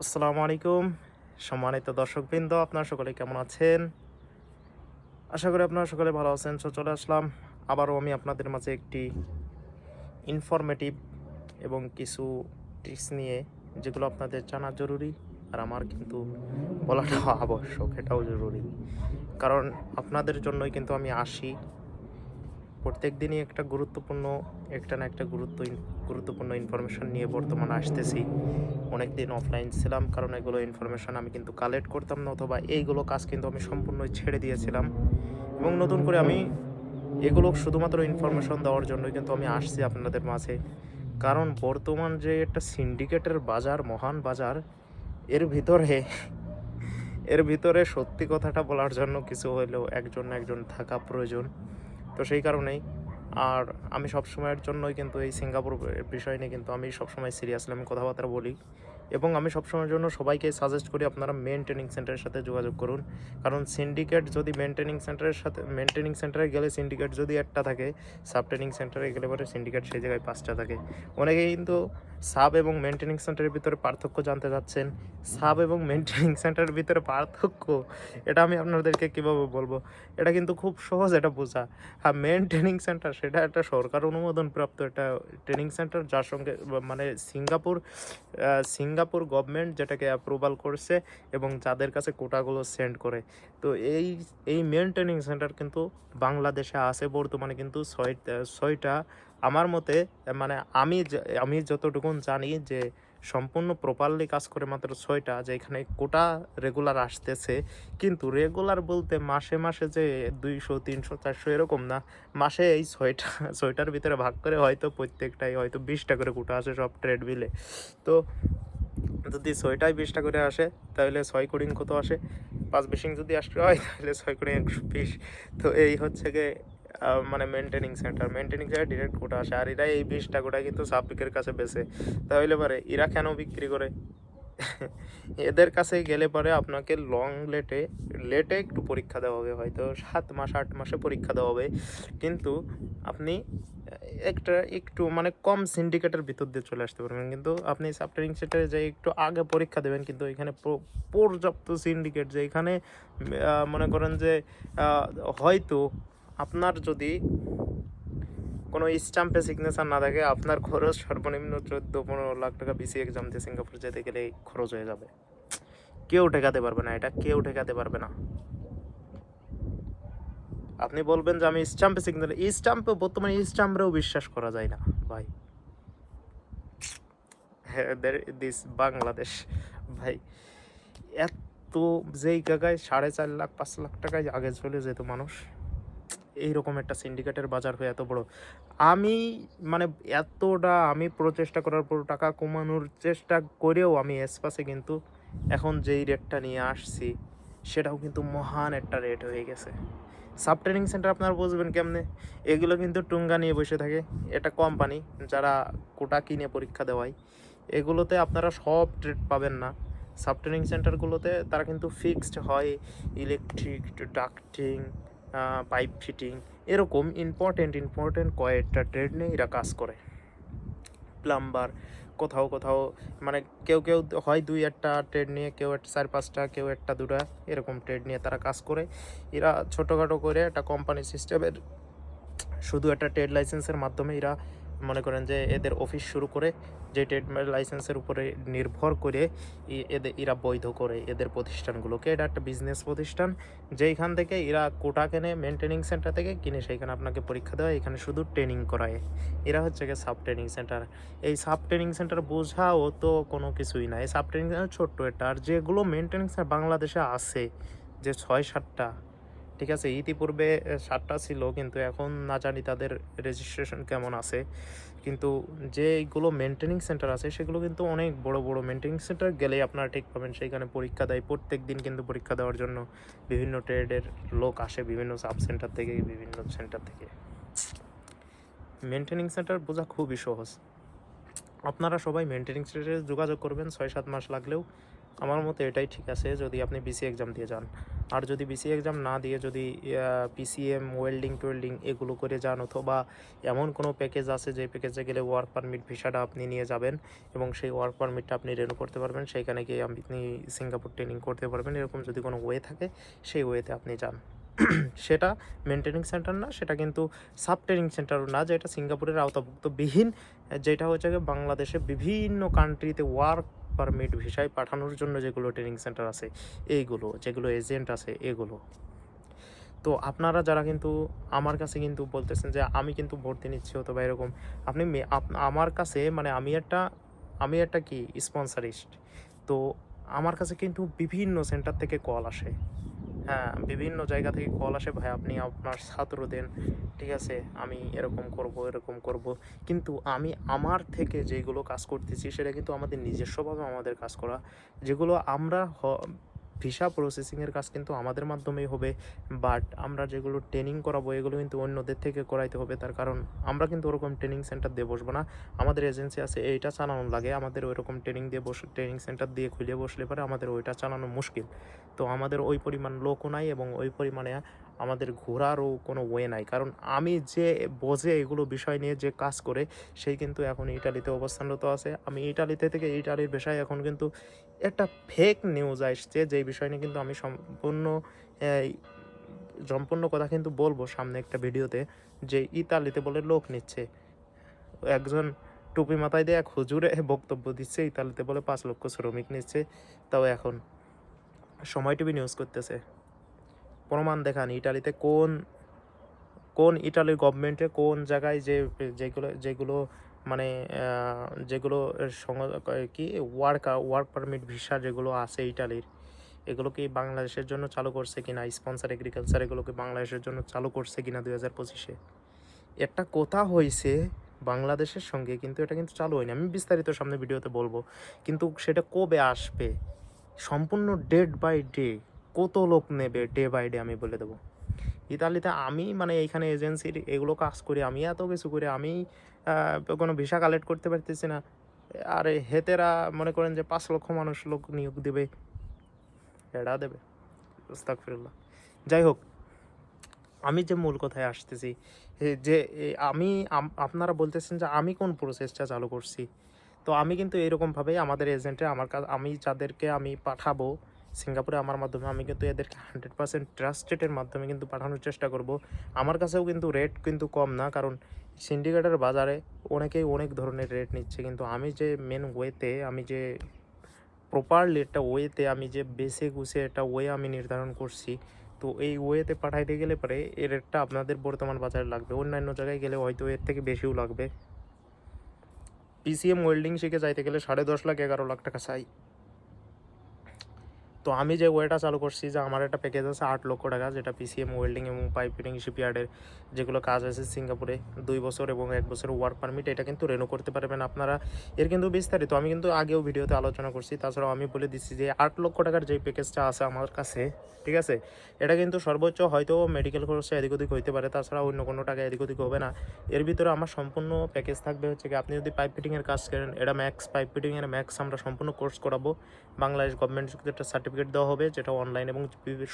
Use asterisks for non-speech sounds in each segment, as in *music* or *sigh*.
আসসালামু আলাইকুম। সম্মানিত দর্শকবৃন্দ, আপনারা সকলে কেমন আছেন? আশা করি আপনারা সকলে ভালো আছেন, তো চলে আসলাম। আবারও আমি আপনাদের মাঝে একটি ইনফরমেটিভ এবং কিছু টিপস নিয়ে, যেগুলো আপনাদের জানা জরুরি আর আমার কিন্তু বলাটাও *laughs* আবশ্যক, এটাও জরুরি। কারণ আপনাদের জন্যই কিন্তু আমি আসি প্রত্যেক দিনই একটা গুরুত্বপূর্ণ, একটা না একটা গুরুত্ব গুরুত্বপূর্ণ ইনফরমেশন নিয়ে বর্তমানে আসতেছি। অনেক দিন অফলাইন ছিলাম, কারণ এগুলো ইনফরমেশন আমি কিন্তু কালেক্ট করতাম না, অথবা এইগুলো কাজ কিন্তু আমি সম্পূর্ণই ছেড়ে দিয়েছিলাম। এবং নতুন করে আমি এগুলো শুধুমাত্র ইনফরমেশন দেওয়ার জন্যই কিন্তু আমি আসছি আপনাদের মাঝে। কারণ বর্তমান যে একটা সিন্ডিকেটের বাজার, মহান বাজার, এর ভিতরে এর ভিতরে সত্যি কথাটা বলার জন্য কিছু হলেও একজন একজন থাকা প্রয়োজন। তো সেই কারণেই। আর আমি সবসময়ের জন্যই কিন্তু এই সিঙ্গাপুর বিষয় নিয়ে কিন্তু আমি সবসময় সিরিয়াসলি আমি কথাবার্তা বলি। এবং আমি সবসময়ের জন্য সবাইকে সাজেস্ট করি আপনারা মেন ট্রেনিং সেন্টারের সাথে যোগাযোগ করুন। কারণ সিন্ডিকেট যদি মেনটেনিং সেন্টারের সাথে মেনটেনিং সেন্টারে গেলে সিন্ডিকেট যদি একটা থাকে সাব ট্রেনিং সেন্টারে গেলে পরে সিন্ডিকেট সেই জায়গায় পাঁচটা থাকে। অনেকেই কিন্তু সাব এবং মেনটেনিং সেন্টারের ভিতরে পার্থক্য জানতে চাচ্ছেন। সাব এবং মেনটেনিং সেন্টারের ভিতরে পার্থক্য এটা আমি আপনাদেরকে কীভাবে বলব? এটা কিন্তু খুব সহজ এটা বোঝা। হ্যাঁ মেন ট্রেনিং সেন্টার সেটা একটা সরকার অনুমোদন প্রাপ্ত একটা ট্রেনিং সেন্টার যার সঙ্গে মানে সিঙ্গাপুর আহ, সিঙ্গাপুর গভর্নমেন্ট যেটাকে অ্যাপ্রুভাল করছে এবং যাদের কাছে কোটাগুলো সেন্ড করে। তো এই এই মেন ট্রেনিং সেন্টার কিন্তু বাংলাদেশে আছে বর্তমানে কিন্তু ছয়, ছয়টা। আমার মতে মানে আমি আমি যতটুকু জানি যে সম্পূর্ণ প্রপারলি কাজ করে মাত্র ছয়টা, যে এখানে কোটা রেগুলার আসতেছে। কিন্তু রেগুলার বলতে মাসে মাসে যে দুইশো, তিনশো, চারশো এরকম না, মাসে এই ছয়টা, ছয়টার ভিতরে ভাগ করে হয়তো প্রত্যেকটাই হয়তো বিশটা করে কোটা আসে সব ট্রেড বিলে তো যদি ছয়টায় বিশটা করে আসে, তাহলে ছয় কোডিং কত আসে? পাঁচ বিশিং যদি আসতে হয়, তাহলে ছয় কোডিং একশো বিশ। তো এই হচ্ছে গিয়ে মানে maintaining centre maintaining centre direct quota আসে। আর এরা এই বিশটা কোটা কিন্তু সাবপিকের কাছে বেছে। তাহলে পারে এরা কেন বিক্রি করে? এদের কাছে গেলে পরে আপনাকে লং লেটে লেটে একটু পরীক্ষা দেওয়া হবে। হয়তো সাত মাস, আট মাসে পরীক্ষা দেওয়া হবে। কিন্তু আপনি একটা একটু মানে কম সিন্ডিকেটের ভিতর দিয়ে চলে আসতে পারবেন। কিন্তু আপনি সাবট্রেনিং সেন্টারে যে একটু আগে পরীক্ষা দেবেন, কিন্তু এখানে পর্যাপ্ত সিন্ডিকেট যে এখানে মনে করেন যে হয়তো আপনার যদি কোনো স্টাম্পে সিগনেচার না থাকে, আপনার খরচ সর্বনিম্ন চোদ্দ, পনেরো লাখ টাকা বিসি এক্সাম দিয়ে সিঙ্গাপুর যেতে গেলে খরচ হয়ে যাবে। কেউ ঠেকাতে পারবে না, এটা কেউ ঠেকাতে পারবে না। আপনি বলবেন যে আমি স্টাম্পে সিগনেচার স্টাম্পে বর্তমানে স্টাম্পেও বিশ্বাস করা যায় না, ভাই। দিস বাংলাদেশ ভাই। এত যেই জায়গায় সাড়ে চার লাখ, পাঁচ লাখ টাকায় আগে চলে যেত মানুষ, এইরকম একটা সিন্ডিকেটের বাজার হয়ে এত বড়। আমি মানে এতটা আমি প্রচেষ্টা করার পর টাকা কমানোর চেষ্টা করেও আমি এসপাসে কিন্তু এখন যেই রেটটা নিয়ে আসছি, সেটাও কিন্তু মহান একটা রেট হয়ে গেছে। সাব ট্রেনিং সেন্টার আপনারা বুঝবেন কেমনে? এগুলো কিন্তু টুঙ্গা নিয়ে বসে থাকে। এটা কোম্পানি যারা কোটা কিনে পরীক্ষা দেওয়ায়। এগুলোতে আপনারা সব ট্রেড পাবেন না। সাব ট্রেনিং সেন্টারগুলোতে তারা কিন্তু ফিক্সড হয়। ইলেকট্রিক, ডাক্টিং পাইপ ফিটিং এরকম ইম্পর্টেন্ট ইম্পর্টেন্ট কয়েকটা ট্রেড নিয়ে এরা কাজ করে। প্লাম্বার কোথাও কোথাও মানে কেউ কেউ হয় দুই একটা ট্রেড নিয়ে, কেউ একটা চার পাঁচটা, কেউ একটা দুটা, এরকম ট্রেড নিয়ে তারা কাজ করে। এরা ছোটোখাটো করে একটা কোম্পানি সিস্টেমের শুধু একটা ট্রেড লাইসেন্সের মাধ্যমে এরা মনে করেন যে এদের অফিস শুরু করে যে ট্রেড লাইসেন্সের উপরে নির্ভর করে এদের এরা বৈধ করে এদের প্রতিষ্ঠানগুলোকে। এটা একটা বিজনেস প্রতিষ্ঠান। যেইখান থেকে এরা কোটা কেনে মেনটেনিং সেন্টার থেকে কিনে সেইখানে আপনাকে পরীক্ষা দেওয়া এখানে শুধু ট্রেনিং করায়। এরা হচ্ছে গিয়ে সাব ট্রেনিং সেন্টার এই সাব ট্রেনিং সেন্টার বোঝাও তো কোনো কিছুই না। এই সাব ট্রেনিং সেন্টার ছোট্ট একটা। আর যেগুলো মেনটেনিং বাংলাদেশে আছে, যে ছয়, সাতটা ঠিক আছে, ইতিপূর্বে সাতটা ছিল, কিন্তু এখন না জানি তাদের রেজিস্ট্রেশন কেমন আছে। কিন্তু যেগুলো মেনটেনিং সেন্টার আছে, সেগুলো কিন্তু অনেক বড় বড় মেনটেনিং সেন্টার গেলেই আপনারা ঠিক পাবেন। সেইখানে পরীক্ষা দেয়। প্রত্যেক দিন কিন্তু পরীক্ষা দেওয়ার জন্য বিভিন্ন ট্রেডের লোক আসে, বিভিন্ন সাব সেন্টার থেকে, বিভিন্ন সেন্টার থেকে। মেনটেনিং সেন্টার বোঝা খুবই সহজ। আপনারা সবাই মেনটেনিং স্টেটে যোগাযোগ করবেন ছয় সাত মাস লাগলেও। আমার মতে এটাই ঠিক আছে যদি আপনি বিসি এক্সাম দিয়ে যান। আর যদি বিসি এক্সাম না দিয়ে যদি পিসিএম ওয়েল্ডিং টোয়েল্ডিং এগুলো করে যান অথবা এমন কোনো প্যাকেজ আছে যে প্যাকেজে গেলে ওয়ার্ক পারমিট ভিসাটা আপনি নিয়ে যাবেন এবং সেই ওয়ার্ক পারমিটটা আপনি রেনু করতে পারবেন সেইখানে গিয়ে আপনি সিঙ্গাপুর ট্রেনিং করতে পারবেন। এরকম যদি কোনো ওয়ে থাকে, সেই ওয়েতে আপনি যান। সেটা মেনটেনিং সেন্টার না, সেটা কিন্তু সাব ট্রেনিং সেন্টারও না, যেটা সিঙ্গাপুরের আওতাভুক্তবিহীন, যেটা হচ্ছে বাংলাদেশে বিভিন্ন কান্ট্রিতে ওয়ার্ক পারমিট ভিসায় পাঠানোর জন্য যেগুলো ট্রেনিং সেন্টার আছে, এইগুলো, যেগুলো এজেন্ট আছে, এগুলো। তো আপনারা যারা কিন্তু আমার কাছে কিন্তু বলতেছেন যে আমি কিন্তু ভর্তি নিচ্ছি অথবা এরকম, আপনি আমার কাছে মানে আমি একটা আমি একটা কি স্পন্সারিস্ট তো আমার কাছে কিন্তু বিভিন্ন সেন্টার থেকে কল আসে। হ্যাঁ বিভিন্ন জায়গা থেকে কল আসে, ভাই, আপনি আপনার ছাত্র দেন, ঠিক আছে? আমি এরকম করব এরকম করব। কিন্তু আমি আমার থেকে যেগুলো কাজ করতেছি, সেটা কিন্তু আমাদের নিজস্বভাবে আমাদের কাজ করা। যেগুলো আমরা ভিসা প্রসেসিংয়ের কাজ কিন্তু আমাদের মাধ্যমেই হবে বাট আমরা যেগুলো ট্রেনিং করাবো, এগুলো কিন্তু অন্যদের থেকে করাইতে হবে। তার কারণ আমরা কিন্তু ওরকম ট্রেনিং সেন্টার দিয়ে বসবো না। আমাদের এজেন্সি আছে, এইটা চালানো লাগে। আমাদের ওইরকম ট্রেনিং দিয়ে বসে ট্রেনিং সেন্টার দিয়ে খুলে বসলে পরে আমাদের ওইটা চালানো মুশকিল। তো আমাদের ওই পরিমাণ লোকও নাই এবং ওই পরিমাণে আমাদের ঘোরারও কোনো ওয়ে নাই। কারণ আমি যে বোঝে এগুলো বিষয় নিয়ে যে কাজ করে সেই কিন্তু এখন ইটালিতে অবস্থানরত আছে। আমি ইটালিতে থেকে ইটালির বিষয়ে এখন কিন্তু একটা ফেক নিউজ আসছে, যেই বিষয় নিয়ে কিন্তু আমি সম্পূর্ণ সম্পূর্ণ কথা কিন্তু বলব সামনে একটা ভিডিওতে, যে ইতালিতে বলে লোক নিচ্ছে। একজন টুপি মাথায় দিয়ে এক হুজুরে বক্তব্য দিচ্ছে, ইতালিতে বলে পাঁচ লক্ষ শ্রমিক নিচ্ছে। তাও এখন সময় টিভি নিউজ করতেছে। প্রমাণ দেখান ইটালিতে কোন কোন ইটালির গভর্নমেন্টে কোন জায়গায় যে, যেগুলো যেগুলো মানে যেগুলো কি ওয়ার্ক ওয়ার্ক পারমিট ভিসা যেগুলো আছে ইটালির, এগুলো কি বাংলাদেশের জন্য চালু করছে কিনা? স্পন্সার এগ্রিকালচার এগুলো কি বাংলাদেশের জন্য চালু করছে কিনা দুই হাজার পঁচিশে? একটা কথা হয়েছে বাংলাদেশের সঙ্গে, কিন্তু এটা কিন্তু চালু হয়নি। আমি বিস্তারিত সামনে ভিডিওতে বলব। কিন্তু সেটা কবে আসবে? সম্পূর্ণ ডেট বাই ডে কত লোক নেবে ডে বাই ডে আমি বলে দেবো। ইতালিতে আমি মানে এইখানে এজেন্সির এগুলো কাজ করি, আমি এত কিছু করি, আমি কোনো ভিসা কালেক্ট করতে পারতেছি না। আর হেতেরা মনে করেন যে পাঁচ লক্ষ মানুষ লোক নিয়োগ দেবে, এরা দেবে যাই হোক, আমি যে মূল কথায় আসতেছি যে আমি আপনারা বলতেছেন যে আমি কোন প্রসেসটা চালু করছি। তো আমি কিন্তু এরকমভাবেই আমাদের এজেন্টে আমার কাছে আমি যাদেরকে আমি পাঠাবো সিঙ্গাপুরে আমার মাধ্যমে আমি কিন্তু এদেরকে হান্ড্রেড পার্সেন্ট ট্রাস্টেডের মাধ্যমে কিন্তু পাঠানোর চেষ্টা করব। আমার কাছেও কিন্তু রেট কিন্তু কম না, কারণ সিন্ডিকেটের বাজারে অনেকেই অনেক ধরনের রেট নিচ্ছে। কিন্তু আমি যে মেন ওয়েতে আমি যে প্রপারলি একটা ওয়েতে আমি যে বেসে গুছে একটা ওয়ে আমি নির্ধারণ করছি, তো এই ওয়েতে পাঠাইতে গেলে পরে এর রেটটা আপনাদের বর্তমান বাজারে লাগবে। অন্যান্য জায়গায় গেলে হয়তো এর থেকে বেশিও লাগবে। পিসিএম ওয়েল্ডিং শিখে যাইতে গেলে সাড়ে দশ লাখ এগারো লাখ টাকা চাই। তো আমি যে ওয়েটা চালু করছি যে আমার একটা প্যাকেজ আছে আট লক্ষ টাকা, যেটা পিসিএম ওয়েল্ডিং এবং পাইপ শিপইয়ার্ডের যেগুলো কাজ আছে সিঙ্গাপুরে, দুই বছর এবং এক বছর ওয়ার্ক পারমিট এটা কিন্তু রেনু করতে পারবেন আপনারা। এর কিন্তু বিস্তারিত, আমি কিন্তু আগেও ভিডিওতে আলোচনা করছি, তাছাড়াও আমি বলে দিচ্ছি যে আট লক্ষ টাকার যে প্যাকেজটা আছে আমার কাছে, ঠিক আছে? এটা কিন্তু সর্বোচ্চ হয়তো মেডিকেল খরচা এদিক ওদিক হইতে পারে, তাছাড়া অন্য কোনো টাকা এদিক ওদিক হবে না। এর ভিতরে আমার সম্পূর্ণ প্যাকেজ থাকবে হচ্ছে কি আপনি যদি পাইপ ফিটিংয়ের কাজ করেন, এটা ম্যাক্স পাইপ ফিটিংয়ের ম্যাক্স আমরা সম্পূর্ণ কোর্স করাবো। বাংলাদেশ গভর্নমেন্ট একটা সার্টিফিকেট দেওয়া হবে, যেটা অনলাইন এবং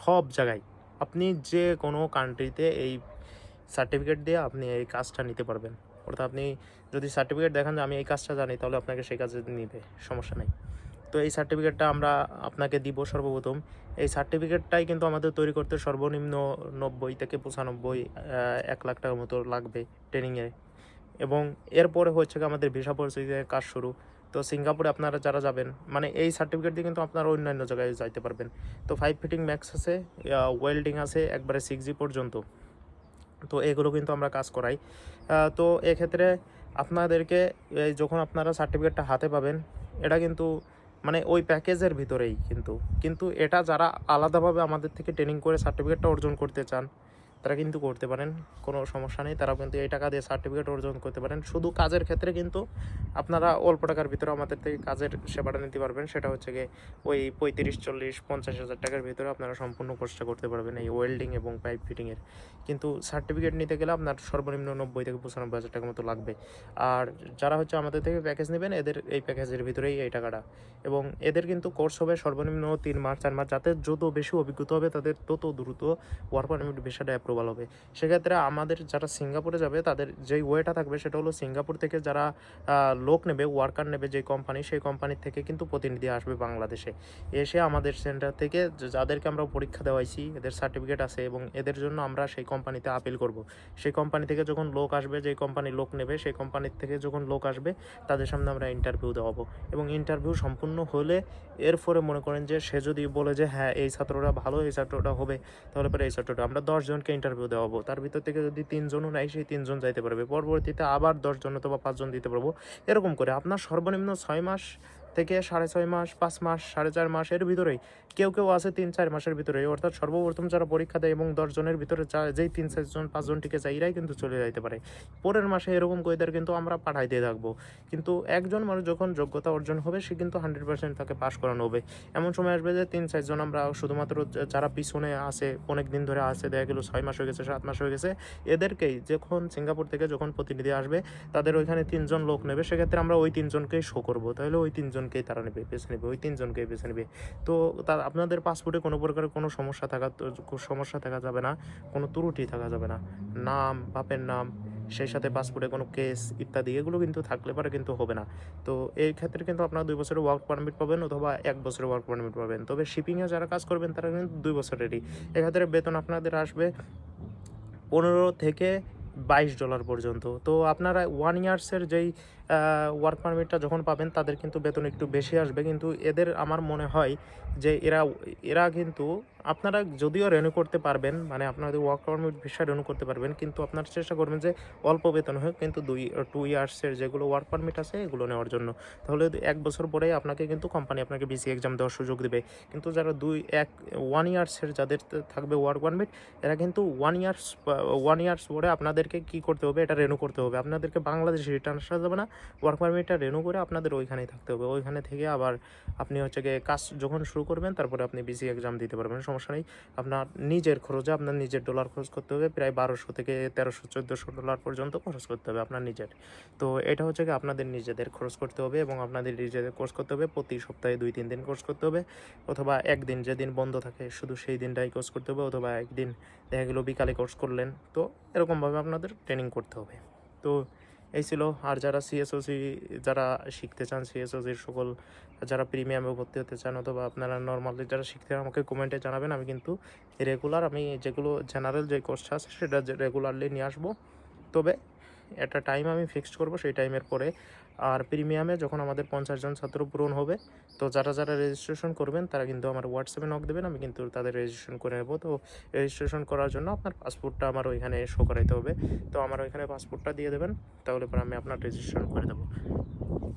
সব জায়গায়। আপনি যে কোনো কান্ট্রিতে এই সার্টিফিকেট দিয়ে আপনি এই কাজটা নিতে পারবেন। অর্থাৎ আপনি যদি সার্টিফিকেট দেখান যে আমি এই কাজটা জানি, তাহলে আপনাকে সেই কাজে নিবে, সমস্যা নেই। তো এই সার্টিফিকেটটা আমরা আপনাকে দিব সর্বপ্রথম। এই সার্টিফিকেটটাই কিন্তু আমাদের তৈরি করতে সর্বনিম্ন নব্বই থেকে পঁচানব্বই এক লাখ টাকার মতো লাগবে ট্রেনিংয়ে এবং এরপরে হচ্ছে আমাদের ভিসা পরিস্থিতির কাজ শুরু। তো সিঙ্গাপুরে আপনারা যারা যাবেন মানে এই সার্টিফিকেট দিয়ে কিন্তু আপনারা অন্যান্য জায়গায় যাইতে পারবেন। তো ফাইভ ফিটিং ম্যাক্স আছে ওয়েল্ডিং আছে, একবারে সিক্স জি পর্যন্ত। তো এগুলো কিন্তু আমরা কাজ করাই। তো এক্ষেত্রে আপনাদেরকে যখন আপনারা সার্টিফিকেটটা হাতে পাবেন, এটা কিন্তু মানে ওই প্যাকেজের ভিতরেই কিন্তু। কিন্তু এটা যারা আলাদাভাবে আমাদের থেকে ট্রেনিং করে সার্টিফিকেটটা অর্জন করতে চান তারা কিন্তু করতে পারেন, কোনো সমস্যা নেই। তারা কিন্তু এই টাকা দিয়ে সার্টিফিকেট অর্জন করতে পারেন। শুধু কাজের ক্ষেত্রে কিন্তু আপনারা অল্প টাকার ভিতরে আমাদের থেকে কাজের সেবাটা নিতে পারবেন। সেটা হচ্ছে গিয়ে ওই পঁয়ত্রিশ, চল্লিশ, পঞ্চাশ হাজার টাকার ভিতরে আপনারা সম্পূর্ণ কোর্সটা করতে পারবেন এই ওয়েল্ডিং এবং পাইপ ফিটিংয়ের কিন্তু সার্টিফিকেট নিতে গেলে আপনার সর্বনিম্ন নব্বই থেকে পঁচানব্বই হাজার টাকার মতো লাগবে। আর যারা হচ্ছে আমাদের থেকে প্যাকেজ নেবেন, এদের এই প্যাকেজের ভিতরেই এই টাকাটা। এবং এদের কিন্তু কোর্স হবে সর্বনিম্ন তিন মাস, চার মাস। যাতে যত বেশি অভিজ্ঞতা হবে, তাদের তত দ্রুত ওয়ার্ক পারমিট ভিসাটা অ্যাপ্রুভাল হবে। সেক্ষেত্রে আমাদের যারা সিঙ্গাপুরে যাবে, তাদের যেই ওয়েটা থাকবে সেটা হলো সিঙ্গাপুর থেকে যারা লোক নেবে ওয়ার্কার নেবে যে কোম্পানি সেই কোম্পানির থেকে কিন্তু প্রতিনিধি আসবে বাংলাদেশে। এসে আমাদের সেন্টার থেকে যাদেরকে আমরা পরীক্ষা দেওয়াইছি, এদের সার্টিফিকেট আছে এবং এদের জন্য আমরা সেই কোম্পানিতে আপিল করব। সেই কোম্পানি থেকে যখন লোক আসবে, যেই কোম্পানি লোক নেবে, সেই কোম্পানির থেকে যখন লোক আসবে, তাদের সামনে আমরা ইন্টারভিউ দেওয়াবো। এবং ইন্টারভিউ সম্পূর্ণ হলে এরপরে মনে করেন যে সে যদি বলে যে হ্যাঁ এই ছাত্ররা ভালো, এই ছাত্রটা হবে, তাহলে পরে এই ছাত্রটা আমরা দশজনকে ইন্টারভিউ দেওয়াবো তার ভিতর থেকে যদি তিনজনও নেয়, সেই তিনজন যাইতে পারবে। পরবর্তীতে আবার দশজন অথবা পাঁচজন দিতে পারব। এরকম করে। আপনার সর্বনিম্ন ছয় মাস থেকে সাড়ে ছয় মাস, পাঁচ মাস, সাড়ে চার মাস এর ভিতরেই কেউ কেউ আছে তিন চার মাসের ভিতরে অর্থাৎ সর্বপ্রথম যারা পরীক্ষা দেয় এবং দশজনের ভিতরে যেই তিন চারজন পাঁচজন টিকে যায়, এরাই কিন্তু চলে যাইতে পারে। পরের মাসে এরকম কইদের কিন্তু আমরা পাঠাই দিয়ে থাকব। কিন্তু একজন মানুষ যখন যোগ্যতা অর্জন হবে, সে কিন্তু হান্ড্রেড পার্সেন্ট তাকে পাশ করানো হবে। এমন সময় আসবে যে তিন চারজন আমরা শুধুমাত্র যারা পিছনে আছে, অনেক দিন ধরে আছে, দেখা গেলো ছয় মাস হয়ে গেছে, সাত মাস হয়ে গেছে, এদেরকেই যখন সিঙ্গাপুর থেকে যখন প্রতিনিধি আসবে, তাদের ওইখানে তিনজন লোক নেবে, সেক্ষেত্রে আমরা ওই তিনজনকেই শো করব। তাহলে ওই তিনজনকেই তারা নেবে, বেছে নেবে, ওই তিনজনকেই বেছে নেবে। তো তার আপনাদের পাসপোর্টে কোনো প্রকারের কোনো সমস্যা থাকা সমস্যা থাকা যাবে না, কোনো ত্রুটি থাকা যাবে না। নাম, বাপের নাম, সেই সাথে পাসপোর্টে কোনো কেস ইত্যাদি, এগুলো কিন্তু থাকলে পারে কিন্তু হবে না। তো এই ক্ষেত্রে কিন্তু আপনারা দুই বছরের ওয়ার্ক পারমিট পাবেন অথবা এক বছরের ওয়ার্ক পারমিট পাবেন। তবে শিপিংয়ে যারা কাজ করবেন তারা কিন্তু দুই বছরেরই। এক্ষেত্রে বেতন আপনাদের আসবে পনেরো থেকে বাইশ ডলার পর্যন্ত। তো আপনারা ওয়ান ইয়ার্সের যেই ওয়ার্ক পারমিটটা যখন পাবেন, তাদের কিন্তু বেতন একটু বেশি আসবে। কিন্তু এদের আমার মনে হয় যে এরা এরা কিন্তু আপনারা যদিও রেনু করতে পারবেন মানে আপনাদের ওয়ার্ক পারমিট ভিসা রেনু করতে পারবেন, কিন্তু আপনারা চেষ্টা করবেন যে অল্প বেতন হোক, কিন্তু দুই টু ইয়ার্সের যেগুলো ওয়ার্ক পারমিট আছে, এগুলো নেওয়ার জন্য। তাহলে এক বছর পরে আপনাকে কিন্তু কোম্পানি আপনাকে বিসি এক্সাম দেওয়ার সুযোগ দেবে। কিন্তু যারা দুই, এক ওয়ান ইয়ার্সের যাদের থাকবে ওয়ার্ক পারমিট এরা কিন্তু ওয়ান ইয়ার্স ওয়ান ইয়ার্স পরে আপনাদেরকে কি করতে হবে, এটা রেনু করতে হবে। আপনাদেরকে বাংলাদেশে রিটার্ন আসা যাবে না ওয়ার্ক পারমিটটা রেনু করে আপনাদের ওইখানেই থাকতে হবে। ওইখানে থেকে আবার আপনি হচ্ছে গিয়ে কাজ যখন শুরু করবেন, তারপরে আপনি বিসি এক্সাম দিতে পারবেন। সমস্যা নেই। আপনার নিজের খরচে আপনার নিজের ডলার খরচ করতে হবে, প্রায় বারোশো থেকে তেরোশো, চোদ্দোশো ডলার পর্যন্ত খরচ করতে হবে আপনার নিজের। তো এটা হচ্ছে কি আপনাদের নিজেদের খরচ করতে হবে এবং আপনাদের নিজেদের কোর্স করতে হবে, প্রতি সপ্তাহে দুই, তিন দিন কোর্স করতে হবে অথবা একদিন যেদিন বন্ধ থাকে শুধু সেই দিনটাই কোর্স করতে হবে অথবা একদিন দেখা গেলো বিকালে কোর্স করলেন। তো এরকমভাবে আপনাদের ট্রেনিং করতে হবে। তো এই ছিল। আর যারা সিএসওসি যারা শিখতে চান সিএসওসির সকল, যারা প্রিমিয়ামে ভর্তি হতে চান অথবা আপনারা নর্মালি যারা শিখতে চান, আমাকে কমেন্টে জানাবেন। আমি কিন্তু রেগুলার আমি যেগুলো জেনারেল যে কোর্সটা আছে, সেটা রেগুলারলি নিয়ে আসব। তবে, একটা টাইম আমি ফিক্সড করব, সেই টাইমের পরে আর প্রিমিয়ামে যখন আমাদের পঞ্চাশ জন ছাত্র পূরণ হবে তো যারা যারা রেজিস্ট্রেশন করবেন তারা কিন্তু আমার হোয়াটসঅ্যাপে নক দেবেন আমি কিন্তু তাদের রেজিস্ট্রেশন করে নেব। তো রেজিস্ট্রেশন করার জন্য আপনার পাসপোর্টটা আমার ওইখানে শো করাইতে হবে। তো আমার ওইখানে পাসপোর্টটা দিয়ে দেবেন তাহলে পরে আমি আপনার রেজিস্ট্রেশন করে দেবো।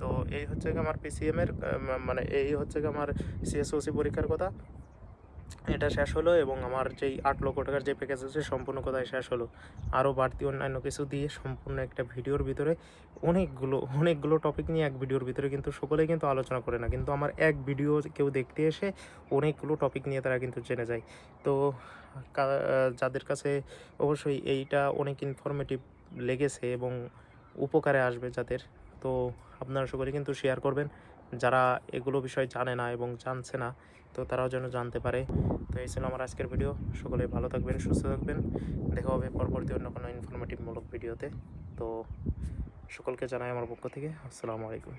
তো এই হচ্ছে আমার পিসিএম এর আহ, মানে এই হচ্ছে আমার সিএসওসি পরীক্ষার কথা। এটা শেষ হলো এবং আমার যেই আট লক্ষ টাকার যে প্যাকেজ আছে, সম্পূর্ণ কথায় শেষ হলো? আরও বাড়তি অন্যান্য কিছু দিয়ে সম্পূর্ণ একটা ভিডিওর ভিতরে অনেকগুলো অনেকগুলো টপিক নিয়ে এক ভিডিওর ভিতরে কিন্তু সকলেই কিন্তু আলোচনা করে না। কিন্তু আমার এক ভিডিও কেউ দেখতে এসে অনেকগুলো টপিক নিয়ে তারা কিন্তু জেনে যায়। তো যাদের কাছে অবশ্যই এইটা অনেক ইনফরমেটিভ লেগেছে এবং উপকারে আসবে যাদের, তো আপনারা সকলে কিন্তু শেয়ার করবেন। যারা এগুলো বিষয় জানে না এবং জানছে না, তো তারাও যেন জানতে পারে। তো এই ছিল আমার আজকের ভিডিও। সকলে ভালো থাকবেন, সুস্থ থাকবেন। দেখা হবে পরবর্তী অন্য কোনো ইনফরমেটিভমূলক ভিডিওতে। তো সকলকে জানাই আমার পক্ষ থেকে, আসসালামু আলাইকুম।